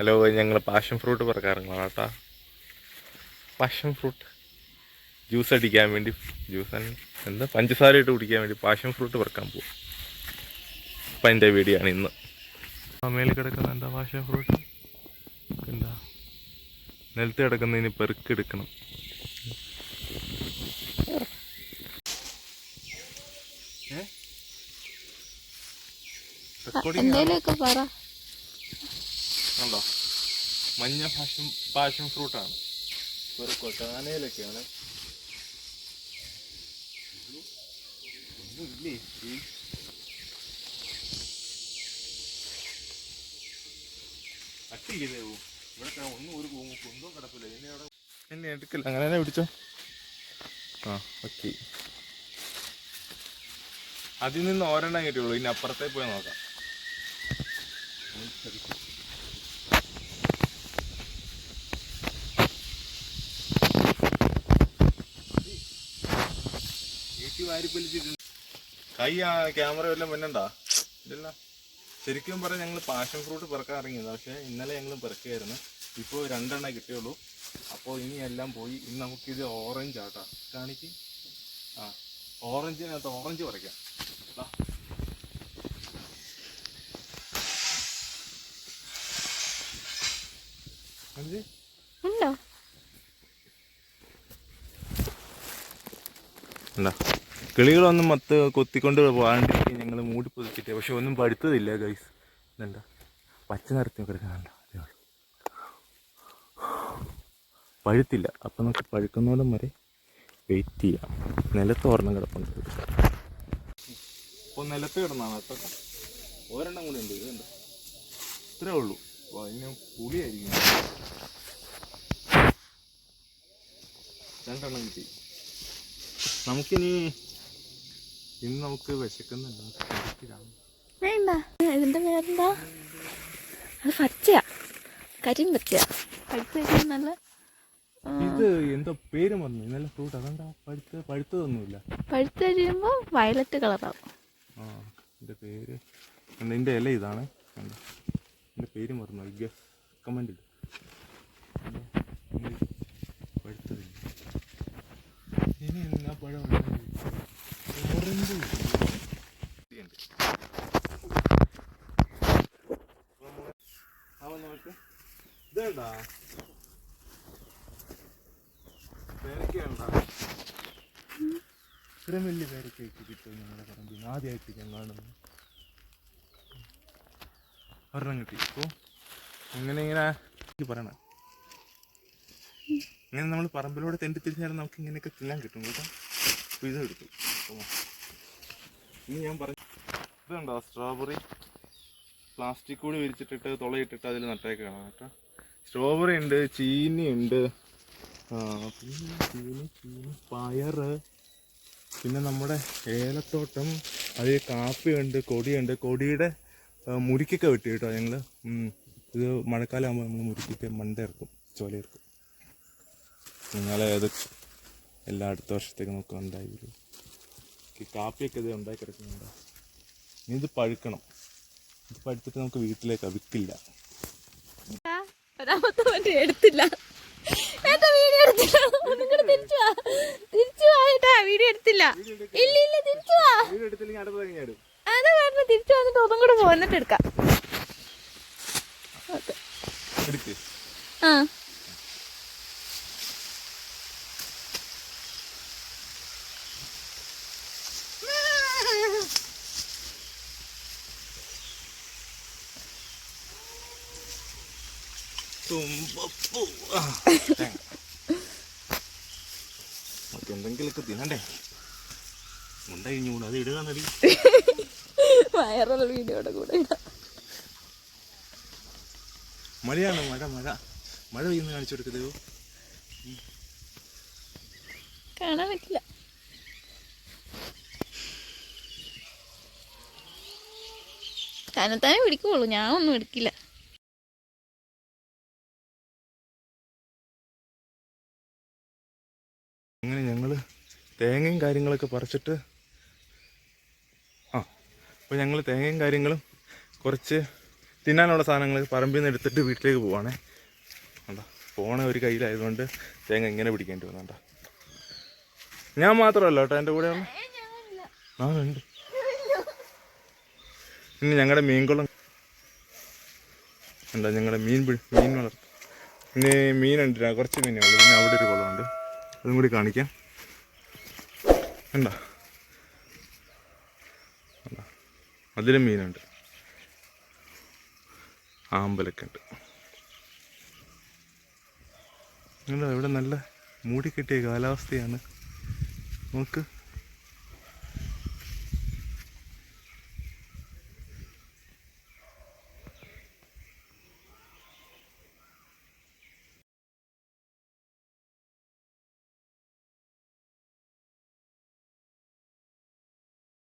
Hello ഞങ്ങൾ passion fruit പറക്കാറുങ്ങളാണ് കേട്ടോ. Passion fruit juice അടിക്കാൻ വേണ്ടി ജ്യൂസ് എന്താ പഞ്ചസാര ഇട്ട് കുടിക്കാൻ വേണ്ടി പാഷൻ ഫ്രൂട്ട് പറക്കാൻ പോകും അപ്പം അതിന്റെ വീഡിയോ ആണ് ഇന്ന്. മേലിൽ കിടക്കുന്ന എന്താ പാഷൻ ഫ്രൂട്ട് എന്താ? നിലത്ത് കിടക്കുന്നതിന് പെറുക്കെടുക്കണം എന്തെങ്കിലുമൊക്കെ പറ. ഉണ്ടോ മഞ്ഞ പാഷൻ പാഷൻ ഫ്രൂട്ടാണ് ഒരു കൊട്ടാനയിലൊക്കെയാണ്. ഇവിടെ ഒന്നും ഒരു കിടപ്പില്ല എന്നെ അവിടെ എന്നെ എടുക്കില്ല. അങ്ങനെ തന്നെ പിടിച്ചോ. ആ ഓക്കെ അതിൽ നിന്ന് ഒരെണ്ണം കിട്ടിയുള്ളൂ. ഇനി അപ്പുറത്തേ പോയി നോക്കാം. കൈ ആ ക്യാമറ വല്ലതും മുന്നണ്ടാ ഇല്ല ശരിക്കും പറഞ്ഞാൽ ഞങ്ങൾ പാഷൻ ഫ്രൂട്ട് പെറുക്കാൻ ഇറങ്ങിയതാ. പക്ഷെ ഇന്നലെ ഞങ്ങൾ പെറുക്കുകയായിരുന്നു. ഇപ്പോൾ രണ്ടെണ്ണേ കിട്ടിയുള്ളൂ. അപ്പോ ഇനി എല്ലാം പോയി. ഇനി നമുക്കിത് ഓറഞ്ച് ആട്ടാ. കാണിക്ക്. ആ ഓറഞ്ചിനകത്ത് ഓറഞ്ച് പറിക്കാം. ഉണ്ടോ. ഉണ്ടോ? കിളികളൊന്നും മത്ത് കൊത്തിക്കൊണ്ട് പോകാണ്ടിരിക്കും ഞങ്ങൾ മൂടി പൊതിച്ചിട്ട്. പക്ഷെ ഒന്നും പഴുത്തതില്ല ഗൈസ് എന്താ പച്ച നിറത്തി കിടക്കുന്നുണ്ട്? പഴുത്തില്ല. അപ്പം നമുക്ക് പഴുക്കുന്നോടം വരെ വെയിറ്റ് ചെയ്യാം. നിലത്ത് ഒരെണ്ണം കിടപ്പുണ്ട്. ഇപ്പോൾ നിലത്ത് കിടന്നാണ്. കേട്ടോ ഒരെണ്ണം കൂടി ഉണ്ട്. ഇതുണ്ട് ഇത്രേ ഉള്ളൂ. അപ്പോൾ അതിന് പുളിയായിരിക്കും. രണ്ടെണ്ണം കിട്ടി. നമുക്കിനി ഇന്ന് നമുക്ക് വിശക്കുന്നുണ്ട്. വേണ്ട. ഇതിന്റെ പേരെന്താ? അത് പച്ചയാ. കരിയും പഴുത്ത് പഴുത്ത നല്ല ഇത് എന്തോ പേര് പറഞ്ഞു നല്ല ഫ്രൂട്ട്. അതെന്താ? പഴുത്ത് പഴുത്തതൊന്നുമില്ല. പഴുത്ത് കഴിയുമ്പോൾ വയലറ്റ് കളറാവും. ആ ഇതിന്റെ പേര്. എന്താ ഇല ഇതാണ്. ഇതിന്റെ പേര് മറന്നു. ഗസ്. കമന്റ് പഴുത്തതില്ല. ഇനി എന്നാ പഴം പേരക്കയുണ്ടാ? ഇത്രയും വലിയ പേരക്കയൊക്കെ കിട്ടും ഞങ്ങളുടെ പറമ്പിൽ ആദ്യമായിട്ട് ഞാൻ ഒരെണ്ണം കിട്ടി. അപ്പോൾ അങ്ങനെ ഇങ്ങനെ പറയണം. ഇങ്ങനെ നമ്മൾ പറമ്പിലൂടെ തെണ്ടി തിരിഞ്ഞാലും നമുക്ക് ഇങ്ങനെയൊക്കെ തിന്നാൻ കിട്ടും കേട്ടോ. അപ്പോൾ ഇതെടുത്തു ഇനി ഞാൻ പറഞ്ഞു ഇതുണ്ടോ സ്ട്രോബെറി പ്ലാസ്റ്റിക് കൂടി വിരിച്ചിട്ടിട്ട് തുളയിട്ടിട്ട് അതിൽ നട്ടേക്കാണ് കേട്ടോ. സ്ട്രോബെറി ഉണ്ട് ചീനി ഉണ്ട്. പിന്നെ ചീനി ചീനി പയറ്. പിന്നെ നമ്മുടെ ഏലത്തോട്ടം അതിൽ കാപ്പിയുണ്ട് കൊടിയുണ്ട് കൊടിയുടെ മുരിക്കൊക്കെ വെട്ടി കേട്ടോ ഞങ്ങൾ ഇത് മഴക്കാലം ആകുമ്പോൾ നമ്മൾ മുരിക്കൊക്കെ മണ്ട ഇറക്കും ചോല ഇറക്കും. എല്ലാ അടുത്ത വർഷത്തേക്ക് നമുക്ക് ഉണ്ടായി വരും. ഈ കാപ്പിയൊക്കെ ഇത് ഉണ്ടായി കിടക്കുന്നുണ്ട്. ഇനി ഇത് പഴുക്കണം. ഇത് പഴുത്തിട്ട് നമുക്ക് വീട്ടിലേക്ക് വിൽക്കില്ല എടുത്തില്ല. വീഡിയോ എടുത്തില്ല. തിരിച്ചു വാ. തിരിച്ചു വാ വീഡിയോ എടുത്തില്ല. ഇല്ല ഇല്ല തിരിച്ചു വാ. അതാ തിരിച്ചു വന്നിട്ട് ഒന്നും കൂടെ പോന്നിട്ട് എടുക്ക്. ആ. തുമ്പപ്പൂ. എന്തെങ്കിലുമൊക്കെ തിന്നണ്ടേ? മുണ്ട കഴിഞ്ഞു കൂടെ അത് ഇടുക നടി വൈറൽ വീഡിയോയുടെ കൂടെ മഴയാണ് മഴ മഴ. മഴ പെയ്യുന്ന കാണിച്ചു കൊടുക്കതോ കാണാൻ പറ്റില്ല. തന്നെത്താനെ പിടിക്കുള്ളൂ ഞാൻ ഒന്നും എടുക്കില്ല. തേങ്ങയും കാര്യങ്ങളൊക്കെ പറിച്ചിട്ട് ആ അപ്പോൾ ഞങ്ങൾ തേങ്ങയും കാര്യങ്ങളും കുറച്ച് തിന്നാനുള്ള സാധനങ്ങൾ പറമ്പിൽ നിന്ന് എടുത്തിട്ട് വീട്ടിലേക്ക് പോവാണേ. കണ്ടോ? ഫോണ് ഒരു കയ്യിലായതുകൊണ്ട് തേങ്ങ ഇങ്ങനെ പിടിക്കേണ്ടി വന്നണ്ട ഞാൻ മാത്രമല്ല കേട്ടോ എന്റെ കൂടെ ആ ഉണ്ട്. ഇനി ഞങ്ങളുടെ മീൻകുളം എന്താ ഞങ്ങളുടെ മീൻ മീൻ വളർത്തും ഇനി മീനുണ്ട് കുറച്ച് മീനേ ഉള്ളൂ. പിന്നെ അവിടെ ഒരു കുളമുണ്ട്. അതും കൂടി കാണിക്കാം. കണ്ടോ? അതിലും മീനുണ്ട്. ആമ്പലൊക്കെ ഉണ്ട് ഇവിടെ നല്ല മൂടിക്കെട്ടിയ കാലാവസ്ഥയാണ്. നോക്ക്.